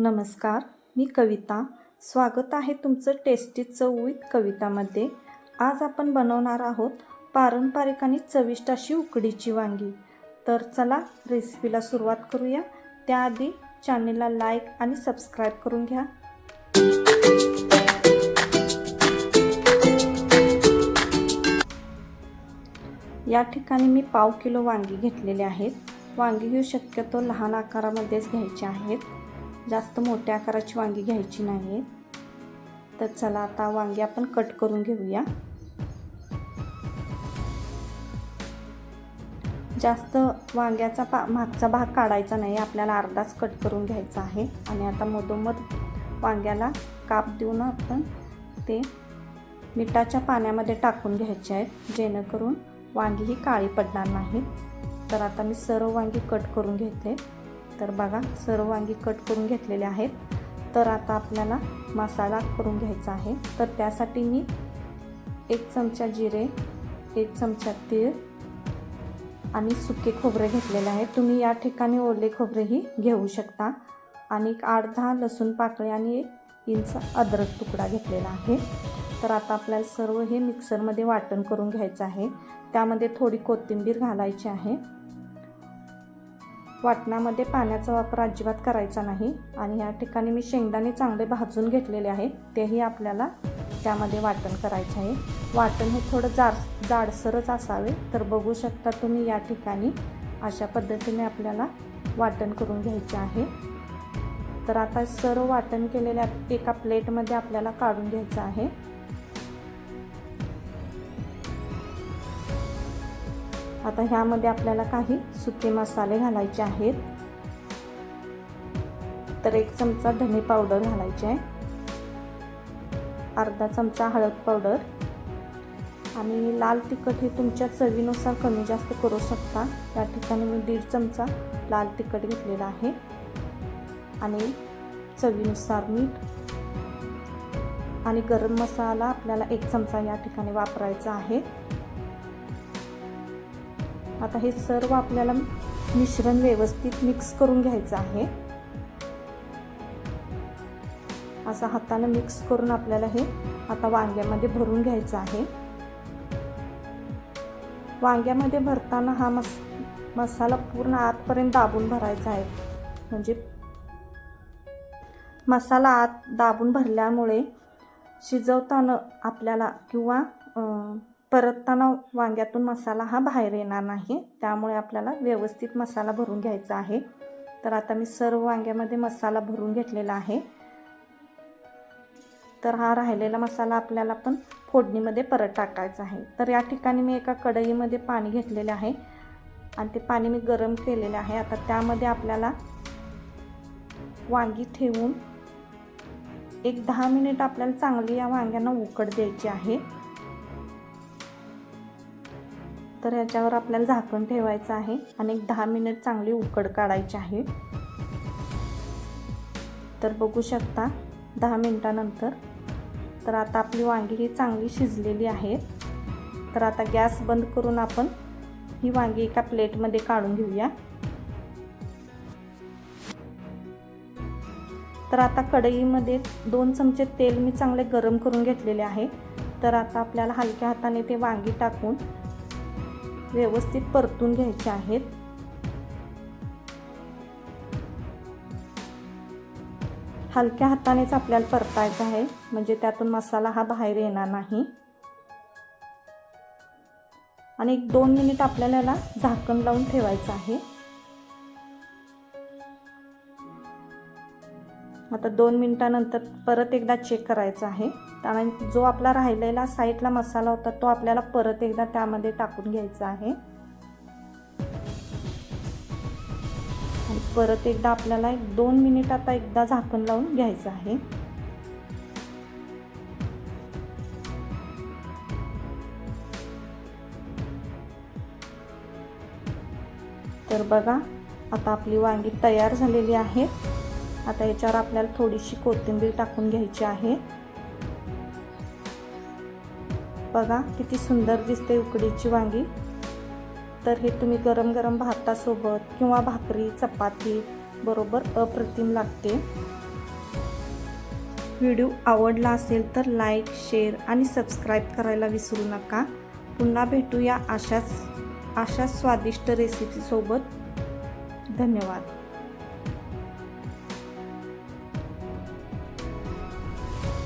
नमस्कार मी कविता. स्वागत आहे तुमचं टेस्टी चव विथ कवितामध्ये. आज आपण बनवणार आहोत पारंपरिक आणि चविष्ट अशी उकडीची वांगी. तर चला रेसिपीला सुरुवात करूया. त्याआधी चॅनेलला लाईक आणि सबस्क्राईब करून घ्या. या ठिकाणी मी पाव किलो वांगी घेतलेले आहेत. वांगी ही शक्यतो लहान आकारामध्येच घ्यायची आहेत. जास्त मोठ्या आकाराची वांगी घ्यायची नाही. तर चला आता वांगी आपण कट करून घेऊया. जास्त वांग्याचा पा मागचा भाग काढायचा नाही आपल्याला अर्धाच कट करून घ्यायचा आहे. आणि आता मधोमध वांग्याला काप देऊन आपण ते मिठाच्या पाण्यामध्ये टाकून घ्यायचे आहेत जेणेकरून वांगी ही काळी पडणार नाहीत तर आता मी सर्व वांगी कट करून घेते. तर बघा सर्व वांगी कट करून घेतलेले आहेत. तर आता आपल्याला मसाला करून घ्यायचा आहे. तर त्यासाठी मी एक चमचा जिरे एक चमचा तीळ आणि सुके खोबरे घेतलेले आहे. तुम्ही या ठिकाणी ओले खोबरेही घेऊ शकता. आणि एक आठ दहा लसूण पाकळी आणि एक इंच अद्रक तुकडा घेतलेला आहे. तर आता आपल्याला सर्व हे मिक्सरमध्ये वाटण करून घ्यायचं आहे. त्यामध्ये थोडी कोथिंबीर घालायची आहे. वाटणामध्ये पाण्याचा वापर अजिबात करायचा नाही आणि या ठिकाणी मी शेंगदाणे चांगले भाजून घेतलेले आहे तेही आपल्याला त्यामध्ये वाटण करायचं आहे. वाटण हे थोडं जाड जाडसरच असावे. तर बघू शकता तुम्ही या ठिकाणी अशा पद्धतीने आपल्याला वाटण करून घ्यायचे आहे. तर आता सर्व वाटण केलेल्या एका प्लेटमध्ये आपल्याला काढून घ्यायचं आहे. आता ह्यामध्ये आपल्याला काही सुके मसाले घालायचे आहेत. तर एक चमचा धने पावडर घालायचे आहे. अर्धा चमचा हळद पावडर. आणि लाल तिखट हे तुमच्या चवीनुसार कमी जास्त करू शकता. या ठिकाणी मी दीड चमचा लाल तिखट घेतलेला आहे. आणि चवीनुसार मीठ आणि गरम मसाला आपल्याला एक चमचा या ठिकाणी वापरायचा आहे. आता हे सर्व आपल्याला मिश्रण व्यवस्थित मिक्स करून घ्यायचं आहे. असं हाताने मिक्स करून आपल्याला हे आता वांग्यामध्ये भरून घ्यायचं आहे. वांग्यामध्ये भरताना हा मस मसाला पूर्ण आतपर्यंत दाबून भरायचा आहे. म्हणजे मसाला आत दाबून भरल्यामुळे शिजवताना आपल्याला किंवा परतताना वांग्यातून मसाला हा बाहेर येणार नाही. त्यामुळे आपल्याला व्यवस्थित मसाला भरून घ्यायचा आहे. तर आता मी सर्व वांग्यामध्ये मसाला भरून घेतलेला आहे. तर हा राहिलेला मसाला आपल्याला पण फोडणीमध्ये परत टाकायचा आहे. तर या ठिकाणी मी एका कढईमध्ये पाणी घेतलेले आहे. आणि ते पाणी मी गरम केलेले आहे. आता त्यामध्ये आपल्याला वांगी ठेवून एक दहा मिनिट आपल्याला चांगली या वांग्यांना उकड द्यायची आहे. तर याच्यावर आपल्याला झाकण ठेवायचं आहे आणि एक दहा मिनिट चांगली उकड काढायची आहे. तर बघू शकता दहा मिनटानंतर. तर आता आपली वांगी ही चांगली शिजलेली आहेत तर आता गॅस बंद करून आपण ही वांगी एका प्लेटमध्ये काढून घेऊया. तर आता कढईमध्ये दोन चमचे तेल मी चांगले गरम करून घेतलेले आहे. तर आता आपल्याला हलक्या हाताने ते वांगी टाकून व्यवस्थित परतून घ्यायचे आहेत. हलक्या हातानेच आपल्याला परतायचं आहे म्हणजे त्यातून मसाला हा बाहेर येणार नाही. आणि एक दोन मिनिट आपल्याला याला झाकण लावून ठेवायचं आहे. आता दोन मिनटानंतर परत एकदा चेक करायचं आहे. आणि जो आपला राहिलेला साईडला मसाला होता तो आपल्याला परत एकदा त्यामध्ये टाकून घ्यायचा आहे. आणि परत एकदा आपल्याला एक दोन मिनिट आता एकदा झाकण लावून घ्यायचं आहे. तर बघा आता आपली वांगी तयार झालेली आहेत आता याच्यावर आपल्याला थोडीशी कोथिंबीर टाकून घ्यायची आहे. बघा किती सुंदर दिसते उकडीची वांगी. तर हे तुम्ही गरम गरम भातासोबत किंवा भाकरी चपाती बरोबर अप्रतिम लागते. व्हिडिओ आवडला असेल तर लाईक शेअर आणि सबस्क्राईब करायला विसरू नका. पुन्हा भेटूया अशाच अशाच स्वादिष्ट रेसिपीसोबत धन्यवाद.